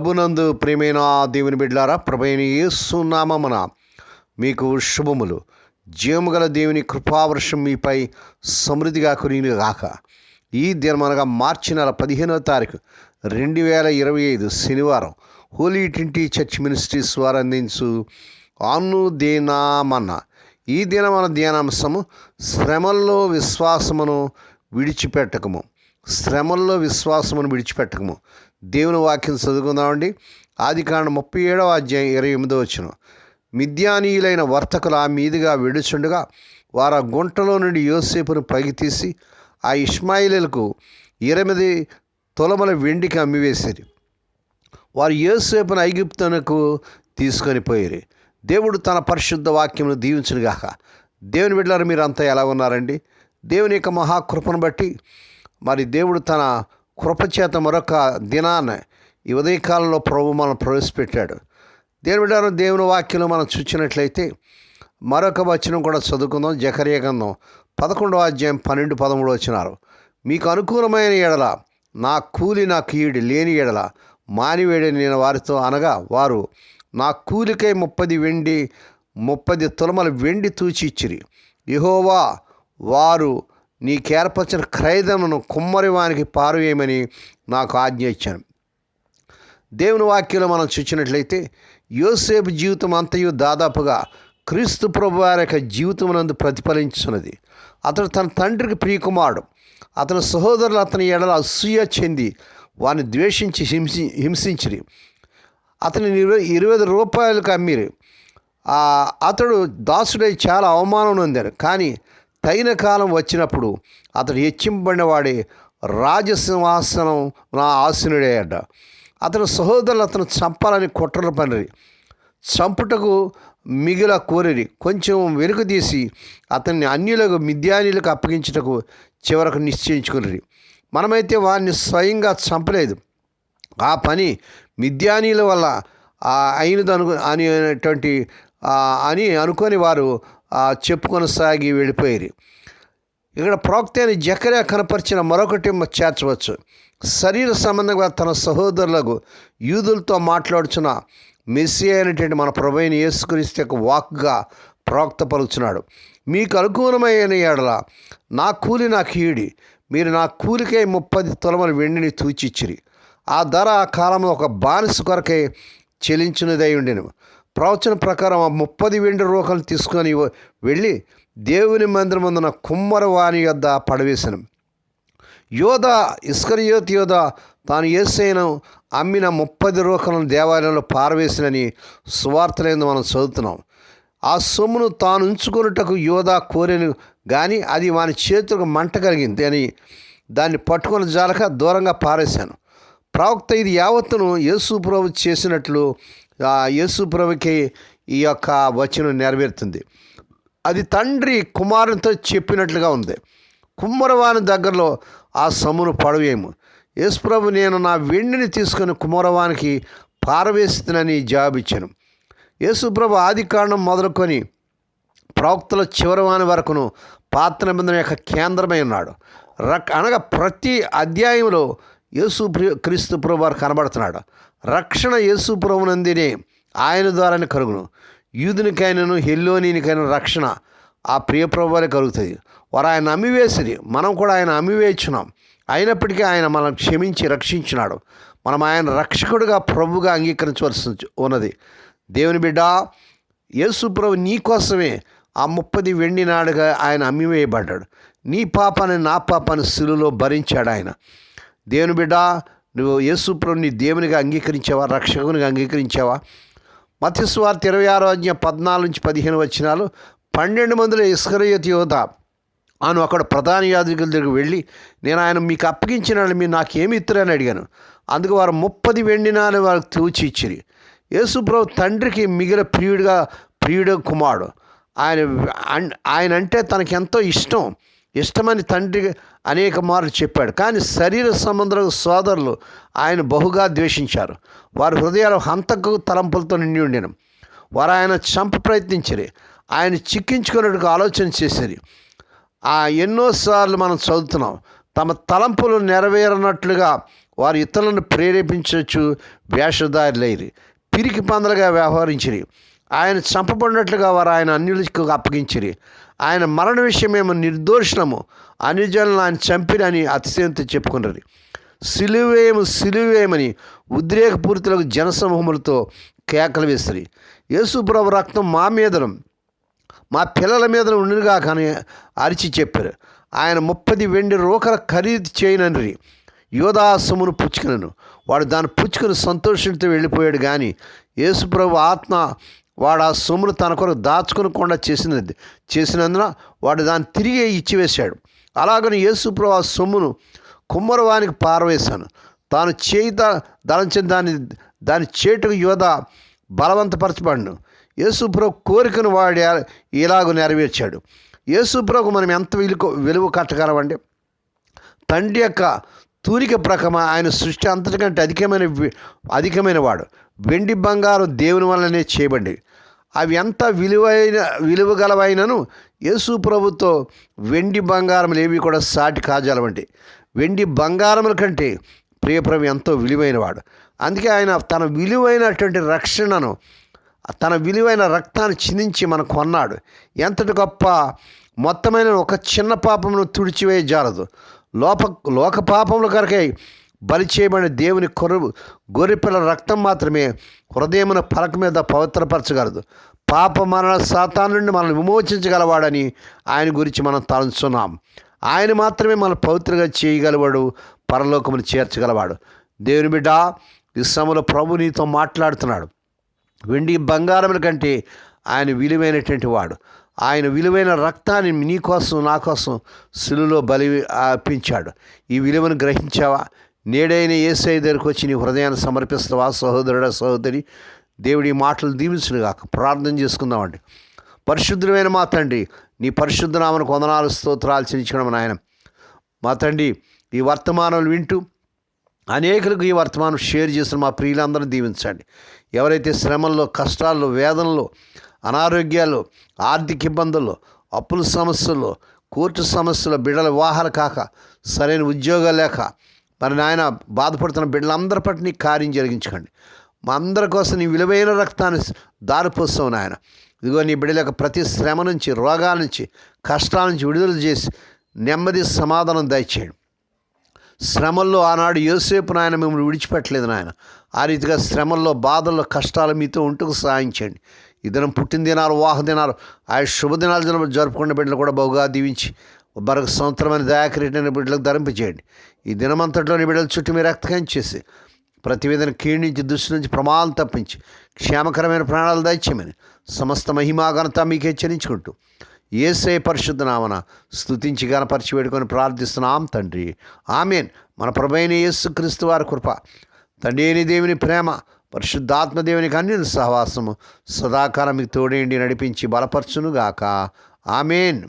ప్రభునందు ప్రేమైన దేవుని బిడ్లారా ప్రభైన యేసునామమున మీకు శుభములు. జీవముగల దేవుని కృపావర్షం మీపై సమృద్ధిగా కురిని గాక ఈ దినమనగా మార్చి నెల పదిహేనవ తారీఖు రెండు వేల ఇరవై ఐదు శనివారం హోలీ ట్వంటీ చర్చ్ మినిస్ట్రీస్ వారు అందించు ఆను దేనామన్న ఈ దినమన ధ్యానాంశము శ్రమల్లో విశ్వాసమును విడిచిపెట్టకము. శ్రమల్లో విశ్వాసమును విడిచిపెట్టకము. దేవుని వాక్యం చదువుకుందామండి. ఆది కాండ ముప్పై ఏడవ అధ్యాయం ఇరవై ఎనిమిదో వచ్చిన మిద్యానీయులైన వర్తకులు ఆ మీదుగా విడుచుండగా వారు ఆ గుంటలో నుండి యోసేపును పైకి తీసి ఆ ఇస్మాయిలకు ఎనిమిది తొలమల వెండికి అమ్మివేశారు వారు యోసేపును ఐగుప్తునకు తీసుకొని పోయారు. దేవుడు తన పరిశుద్ధ వాక్యమును దీవించునుగాక. దేవుని బిడ్డలారు మీరు అంతా ఎలా ఉన్నారండి? దేవుని యొక్క మహాకృపను బట్టి మరి దేవుడు తన కృపచేత మరొక దినాన్ని ఈ ఉదయకాలంలో ప్రభు మనం ప్రవేశపెట్టాడు. దేవుడారు దేవుని వాక్యం మనం చూసినట్లయితే మరొక వచనం కూడా చదువుకుందాం. జకర్య గంధం పదకొండవ అధ్యాయం పన్నెండు పదమూడు వచ్చినారు మీకు అనుకూలమైన ఎడల నా కూలి నా కీయుడి లేని ఎడల మానివేడి నేను వారితో అనగా వారు నా కూలికై ముప్పది వెండి ముప్పది తులమల వెండి తూచి ఇచ్చిరి. యహోవా వారు నీకేర్పరిచిన క్రైదమును కుమ్మరివానికి పారవేయమని నాకు ఆజ్ఞ ఇచ్చాను. దేవుని వాక్యంలో మనం చూసినట్లయితే యోసేపు జీవితం అంతయు దాదాపుగా క్రీస్తు ప్రభు వారి యొక్క జీవితమునందు ప్రతిఫలించున్నది అతడు తన తండ్రికి ప్రియకుమారుడు. అతని సహోదరులు అతని ఎడల అసూయ చెంది వారిని ద్వేషించి హింసి హింసించిరి. అతని ఇరవై ఇరవై రూపాయలకు అమ్మిరి. అతడు దాసుడై చాలా అవమానం నొందాడు కానీ తగిన కాలం వచ్చినప్పుడు అతడు హెచ్చింపబడిన వాడే రాజసింహాసనం నా ఆసనుడయ్యాడ అతని సహోదరులు అతను చంపాలని కుట్రలు పనిరి. చంపుటకు మిగిల కోరిరి. కొంచెం వెనుక తీసి అతన్ని అన్యులకు మిద్యానీలకు అప్పగించుటకు చివరకు నిశ్చయించుకుని మనమైతే వారిని స్వయంగా చంపలేదు. ఆ పని మిద్యానీయుల వల్ల అయినదను అనేటువంటి అని అనుకొని వారు చెప్పుకొని సాగి వెళ్ళిపోయారు ఇక్కడ ప్రవక్త అని జకర్యా కనపరిచిన మరొకటి చేర్చవచ్చు. శరీర సంబంధంగా తన సహోదరులకు యూదులతో మాట్లాడుచున్న మెస్సీ అయినటువంటి మన ప్రభుని యేసుక్రీస్తు యొక్క వాక్గా ప్రవక్త పలుచున్నాడు మీకు అనుకూలమైన ఏడల నా కూలి నా కీడి మీరు నా కూలికై ముప్పది తొలమల వెండిని తూచిచ్చిరి. ఆ ధర ఆ కాలంలో ఒక బానిస కొరకై చెల్లించినదై ఉండేను. ప్రవచన ప్రకారం ఆ ముప్పది వెండి రూకలు తీసుకొని వెళ్ళి దేవుని మందిరమందున కుమ్మరవాణి యొద్ద పడవేశాను యోధ ఇస్కరియోత్ యోధ తాను ఏసైను అమ్మిన ముప్పది రూకలను దేవాలయంలో పారవేసినని సువార్తలైంది మనం చదువుతున్నాం. ఆ సొమ్మును తాను ఉంచుకున్నటకు యోధ కోరెను కానీ అది వాని చేతులకు మంట కలిగింది అని దాన్ని పట్టుకొని జాలక దూరంగా పారేశాను. ప్రవక్త ఇది యావత్తును యేసు ప్రభు చేసినట్లు యేసు ప్రభుకి ఈ యొక్క వచనం నెరవేరుతుంది. అది తండ్రి కుమారునితో చెప్పినట్లుగా ఉంది. కుమ్మరవాని దగ్గరలో ఆ సమును పడవేము యేసుప్రభు నేను నా వెండిని తీసుకొని కుమ్మరవానికి పారవేస్తునని జవాబిచ్చాను యేసుప్రభు ఆది కాండం మొదలుకొని ప్రవక్తల చివరివాని వరకును పాత్ర నిబంధన యొక్క కేంద్రమై ఉన్నాడు. రక్ అనగా ప్రతి అధ్యాయంలో యేసు క్రీస్తు ప్రభు వారు కనబడుతున్నాడు. రక్షణ యేసు ప్రభునందినే ఆయన ద్వారానే కలుగును. యూదునికైనను హెల్లోనికైనా రక్షణ ఆ ప్రియ ప్రభు వారే కలుగుతుంది వారు ఆయన అమ్మివేసిరి. మనం కూడా ఆయన అమ్మివేయించున్నాం. అయినప్పటికీ ఆయన మనం క్షమించి రక్షించినాడు. మనం ఆయన రక్షకుడుగా ప్రభుగా అంగీకరించవలసి ఉన్నది. దేవుని బిడ్డ యేసు ప్రభు నీ కోసమే ఆ ముప్పది వెండి నాడుగా ఆయన అమ్మివేయబడ్డాడు. నీ పాపాన్ని నా పాపాన్ని సిలులో భరించాడు ఆయన. దేవుని బిడ్డ నువ్వు యేసుప్రభుని దేవునిగా అంగీకరించావా? రక్షకునిగా అంగీకరించావా? మత్స్వార్త ఇరవై ఆరో అధ్యాయం పద్నాలుగు నుంచి పదిహేను వచ్చినాలు పన్నెండు మందిలో ఇస్కరయత్ యువత అను అక్కడ ప్రధాన యాజకుల దగ్గరికి వెళ్ళి నేను ఆయన మీకు అప్పగించిన మీరు నాకేమి ఇస్తారని అడిగాను. అందుకు వారు ముప్పది వెండినాలు వారికి తూచి ఇచ్చిరి. యేసుప్రభు తండ్రికి మిగిలిన ప్రియుడిగా ప్రియుడు కుమారుడు. ఆయన అన్- ఆయన అంటే తనకెంతో ఇష్టం. ఇష్టమని తండ్రి అనేక మార్లు చెప్పాడు. కానీ శరీర సంబంధ సోదరులు ఆయన బహుగా ద్వేషించారు. వారి హృదయాలు హంతకు తలంపులతో నిండి ఉండిన. వారు ఆయన చంప ప్రయత్నించరు. ఆయన చిక్కించుకున్నట్టుగా ఆలోచన చేశారు ఆ ఎన్నోసార్లు మనం చదువుతున్నాం. తమ తలంపులు నెరవేరనట్లుగా వారు ఇతరులను ప్రేరేపించవచ్చు వేషధారులైరి. పిరికి పందలుగా వ్యవహరించిరి. ఆయన చంపబడినట్లుగా వారు ఆయన అన్యులకు అప్పగించిరి. ఆయన మరణ విషయమేమో నిర్దోషణము అన్యజనులను ఆయన చంపిరని అతిశయంతో చెప్పుకున్నది సిలువేము సిలువేమని ఉద్రేకపూరితులకు జనసమూహములతో కేకలు వేసిరి. యేసుప్రభు రక్తం మా మీదను మా పిల్లల మీద ఉండిగా కానీ అరిచి చెప్పారు. ఆయన ముప్పది వెండి రూకల ఖరీదు చేయనని యోధాసమును పుచ్చుకునను. వాడు దాన్ని పుచ్చుకుని సంతోషంతో వెళ్ళిపోయాడు కానీ యేసుప్రభు ఆత్మ వాడు ఆ సొమ్మును తన కొరకు దాచుకునకుండా చేసినది చేసినందున వాడు దాన్ని తిరిగి ఇచ్చివేశాడు. అలాగని యేసుప్రభు ఆ సొమ్మును కుమ్మరవానికి పారవేశాను. తాను చేయి దళించిన దాన్ని దాని చేటుకు యోధ బలవంతపరచబడిను. యేసుప్రభు కోరికను వాడి ఇలాగ నెరవేర్చాడు. యేసుప్రభుకు మనం ఎంత విలువ విలువ కట్టగలమండి? తండ్రి యొక్క తూరిక ప్రకమ ఆయన సృష్టి అంతటికంటే అధికమైన అధికమైన వాడు. వెండి బంగారం దేవుని వల్లనే చేయబడి అవి ఎంత విలువైన విలువగలవైనను యేసు ప్రభుతో వెండి బంగారములు ఏవి కూడా సాటి కాజాలవంటి వెండి బంగారముల కంటే ప్రియప్రభు ఎంతో విలువైనవాడు. అందుకే ఆయన తన విలువైనటువంటి రక్షణను తన విలువైన రక్తాన్ని చిందించి మనకు కొన్నాడు. ఎంతటి గొప్ప మొత్తమైన ఒక చిన్న పాపమును తుడిచివేయ జారదు లోప లోక పాపముల కొరకై బలి చేయబడిన దేవుని కొర గొర్రెపిల్ల రక్తం మాత్రమే హృదయమున పలక మీద పవిత్రపరచగలదు. పాప మరణ సాతాను నుండి మనల్ని విమోచించగలవాడని ఆయన గురించి మనం తలంచున్నాం. ఆయన మాత్రమే మన పవిత్రగా చేయగలవాడు పరలోకమును చేర్చగలవాడు. దేవుని బిడ్డ ఈ సమయంలో ప్రభు నీతో మాట్లాడుతున్నాడు. వెండి బంగారముల కంటే ఆయన విలువైనటువంటి వాడు. ఆయన విలువైన రక్తాన్ని నీ కోసం నా కోసం సిలులో బలి అర్పించాడు. ఈ విలువను గ్రహించావా? నేడైన ఏసై దగ్గరకు వచ్చి నీ హృదయాన్ని సమర్పిస్తావా సహోదరుడ సహోదరి? దేవుడి మాటలు దీవించునుగాక. ప్రార్థన చేసుకుందామండి. పరిశుద్ధమైన మా తండ్రి నీ పరిశుద్ధనామను కొందనాలు స్తోత్రాలు చెల్లించడం నాయన. మా తండ్రి ఈ వర్తమానాలు వింటూ అనేకులకు ఈ వర్తమానం షేర్ చేసిన మా ప్రియులందరూ దీవించండి. ఎవరైతే శ్రమల్లో కష్టాల్లో వేదనలో అనారోగ్యాలు ఆర్థిక ఇబ్బందుల్లో అప్పుల సమస్యల్లో కోర్టు సమస్యలు బిడల వివాహాలు కాక సరైన ఉద్యోగాలు లేక మరి నాయన బాధపడుతున్న బిడ్డలందరి పట్ల నీ కార్యం జరిగించకండి. మా అందరి కోసం నీ విలువైన రక్తాన్ని దారిపోస్తావు నాయన. ఇదిగో నీ బిడ్డల యొక్క ప్రతి శ్రమ నుంచి రోగాల నుంచి కష్టాల నుంచి విడుదల చేసి నెమ్మది సమాధానం దయచేయండి. శ్రమల్లో ఆనాడు యోసేపు నాయన మిమ్మల్ని విడిచిపెట్టలేదు నాయన. ఆ రీతిగా శ్రమల్లో బాధల్లో కష్టాలు మీతో ఉంటుకు సాయించండి ఈ ఇద్దరం పుట్టిన దినాలు వాహ దినాలు ఆ శుభదినాలు జరుపుకున్న బిడ్డలు కూడా బహుగా దీవించి మరొక సంవత్సరమైన దయాకరీటైన బిడ్డలకు ధరింపజేయండి. ఈ దినమంతట్లోని బిడ్డల చుట్టూ మీరు రక్తకం చేసి ప్రతివేదన క్షీణించి దృష్టి నుంచి ప్రమాదం తప్పించి క్షేమకరమైన ప్రాణాలు దయచేయమని సమస్త మహిమా ఘనత మీకు హెచ్చరించుకుంటూ ఏసే పరిశుద్ధ నామన స్తుతించి గనపరిచి వేడుకొని ప్రార్థిస్తున్నాం తండ్రి. ఆమెన్. మన ప్రభైన యేసుక్రీస్తు వారి కృప తండ్రి అయిన దేవుని ప్రేమ పరిశుద్ధాత్మదేవునికి అన్ని సహవాసము సదాకాలం మీకు తోడేండి నడిపించి బలపరచునుగాక. ఆమెన్.